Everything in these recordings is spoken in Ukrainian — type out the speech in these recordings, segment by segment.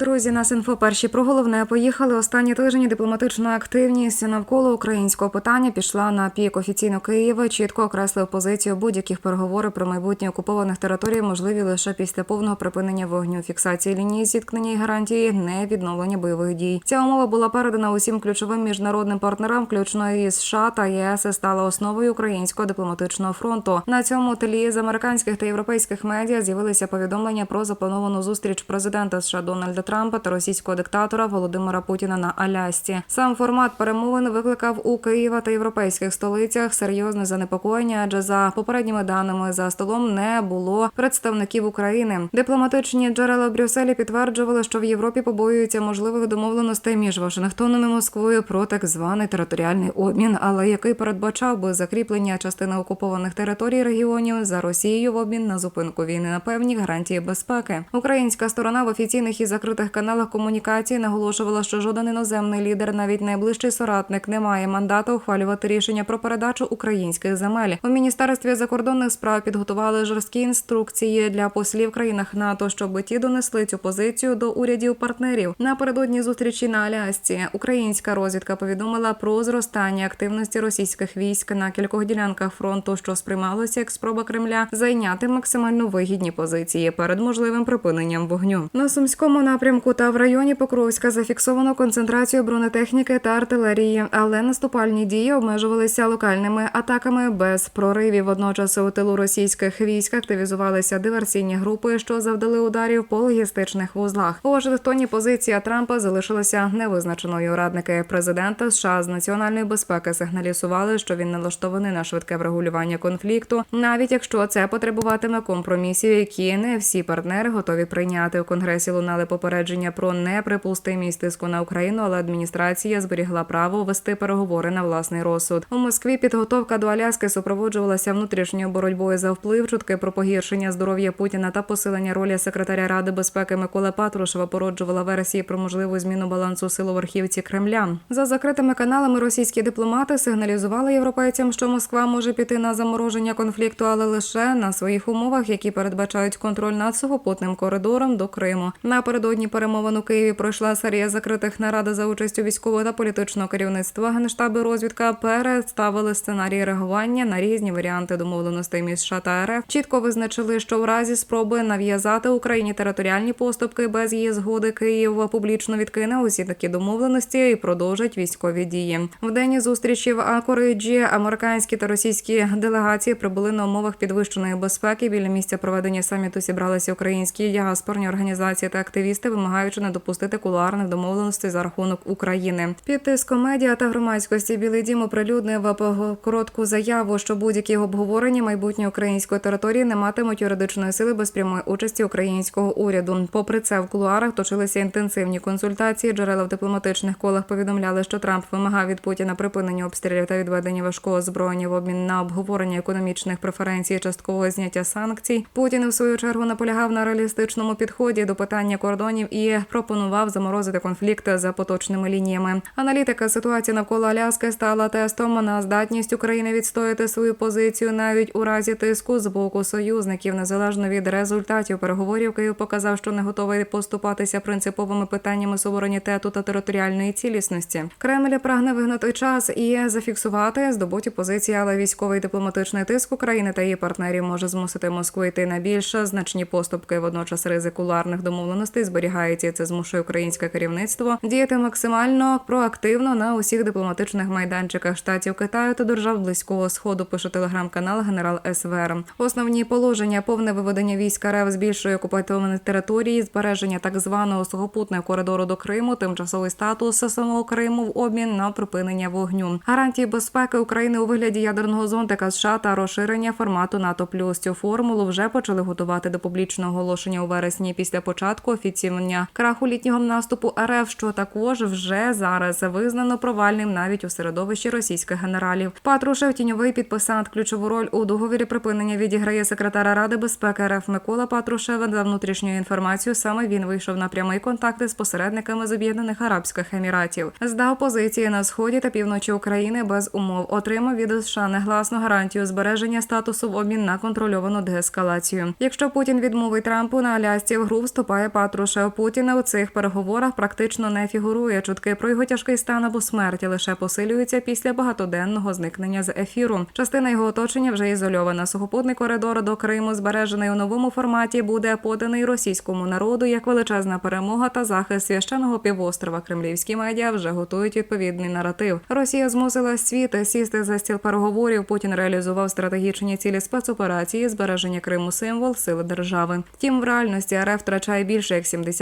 Друзі, нас інфо перші про головне поїхали. Останні тижні дипломатична активність навколо українського питання пішла на пік. Офіційно Києва чітко окреслив позицію будь-яких переговорів про майбутнє окупованих територій можливі лише після повного припинення вогню, фіксації лінії зіткнення і гарантії не відновлення бойових дій. Ця умова була передана усім ключовим міжнародним партнерам, включно і США та ЄС, і стала основою українського дипломатичного фронту. На цьому тлі з американських та європейських медіа з'явилися повідомлення про заплановану зустріч президента США Дональда Трампа та російського диктатора Володимира Путіна на Алясці. Сам формат перемовин викликав у Києва та європейських столицях серйозне занепокоєння, адже за попередніми даними за столом не було представників України. Дипломатичні джерела в Брюсселі підтверджували, що в Європі побоюються можливих домовленостей між Вашингтоном і Москвою про так званий територіальний обмін, але який передбачав би закріплення частини окупованих територій регіонів за Росією в обмін на зупинку війни на певні гарантії безпеки. Українська сторона в офіційних і закритих каналах комунікації наголошувала, що жоден іноземний лідер, навіть найближчий соратник, не має мандату ухвалювати рішення про передачу українських земель. У міністерстві закордонних справ підготували жорсткі інструкції для послів країнах НАТО, щоб ті донесли цю позицію до урядів партнерів. Напередодні зустрічі на Алясці українська розвідка повідомила про зростання активності російських військ на кількох ділянках фронту, що сприймалося як спроба Кремля зайняти максимально вигідні позиції перед можливим припиненням вогню. На сумському напрямку та в районі Покровська зафіксовано концентрацію бронетехніки та артилерії, але наступальні дії обмежувалися локальними атаками без проривів. Водночас у тилу російських військ активізувалися диверсійні групи, що завдали ударів по логістичних вузлах. У Вашингтоні позиція Трампа залишилася невизначеною. Радники президента США з національної безпеки сигналізували, що він налаштований на швидке врегулювання конфлікту, навіть якщо це потребуватиме компромісів, які не всі партнери готові прийняти. У конгресі лунали попередження про неприпустимість тиску на Україну, але адміністрація зберігла право вести переговори на власний розсуд. У Москві підготовка до Аляски супроводжувалася внутрішньою боротьбою за вплив, чутки про погіршення здоров'я Путіна та посилення ролі секретаря Ради безпеки Миколи Патрушева породжувала версії про можливу зміну балансу сил у верхівці Кремля. За закритими каналами російські дипломати сигналізували європейцям, що Москва може піти на замороження конфлікту, але лише на своїх умовах, які передбачають контроль над сухопутним коридором до Криму. Напередодні перемовин у Києві пройшла серія закритих нарад за участю військового та політичного керівництва. Генштаби розвідка переставили сценарії реагування на різні варіанти домовленостей між США та РФ. Чітко визначили, що в разі спроби нав'язати Україні територіальні поступки без її згоди Київ публічно відкине усі такі домовленості і продовжить військові дії. В день зустрічі в Акориджі американські та російські делегації прибули на умовах підвищеної безпеки. Біля місця проведення саміту зібралися українські діаспорні організації та активісти, вимагаючи не допустити кулуарних домовленостей за рахунок України. Під тиском медіа та громадськості Білий Дім оприлюднив коротку заяву, що будь-які обговорення майбутньої української території не матимуть юридичної сили без прямої участі українського уряду. Попри це, в кулуарах точилися інтенсивні консультації. Джерела в дипломатичних колах повідомляли, що Трамп вимагав від Путіна припинення обстрілів та відведення важкого озброєння в обмін на обговорення економічних преференцій, часткового зняття санкцій. Путін в свою чергу наполягав на реалістичному підході до питання кордонів і пропонував заморозити конфлікт за поточними лініями. Аналітика ситуації навколо Аляски стала тестом на здатність України відстояти свою позицію навіть у разі тиску з боку союзників, незалежно від результатів переговорів. Київ показав, що не готовий поступатися принциповими питаннями суверенітету та територіальної цілісності. Кремль прагне вигнати час і зафіксувати здобуті позиції, але військовий дипломатичний тиск України та її партнерів може змусити Москву йти на більш значні поступки. Водночас ризик куларних домовленостей зберігається. і Це змушує українське керівництво діяти максимально проактивно на усіх дипломатичних майданчиках штатів Китаю та держав близького сходу. Пише телеграм-канал Генерал СВР. Основні положення повне виведення військ РФ з більшої окупованої території, збереження так званого сухопутного коридору до Криму, тимчасовий статус самого Криму в обмін на припинення вогню, гарантії безпеки України у вигляді ядерного зонтика США та розширення формату НАТО плюс цю формулу вже почали готувати до публічного оголошення у вересні після початку офіційного краху літнього наступу РФ, що також вже зараз визнано провальним навіть у середовищі російських генералів. Патрушев тіньовий підписант ключову роль у договірі припинення відіграє секретара Ради безпеки РФ Микола Патрушева. За внутрішньою інформацією саме він вийшов на прямий контакт з посередниками з Об'єднаних Арабських Еміратів. Здав позиції на сході та півночі України без умов. Отримав від США негласну гарантію збереження статусу в обмін на контрольовану деескалацію. Якщо Путін відмовить Трампу на Алясці в гру вступає Патрушев. Путіна у цих переговорах практично не фігурує. Чутки про його тяжкий стан або смерть лише посилюються після багатоденного зникнення з ефіру. Частина його оточення вже ізольована. Сухопутний коридор до Криму, збережений у новому форматі, буде поданий російському народу як величезна перемога та захист священного півострова. Кремлівські медіа вже готують відповідний наратив. Росія змусила світ сісти за стіл переговорів. Путін реалізував стратегічні цілі спецоперації, збереження Криму символ сили держави. Втім, в реальності РФ втрачає більше як 70%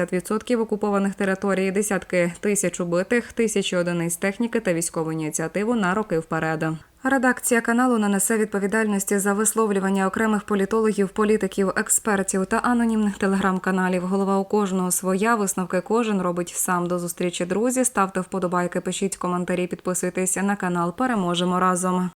окупованих територій, десятки тисяч убитих, тисячі одиниць техніки та військову ініціативу на роки вперед. Редакція каналу не несе відповідальності за висловлювання окремих політологів, політиків, експертів та анонімних телеграм-каналів. Голова у кожного своя висновки кожен робить сам. До зустрічі друзі. Ставте вподобайки, пишіть коментарі, підписуйтесь на канал. Переможемо разом.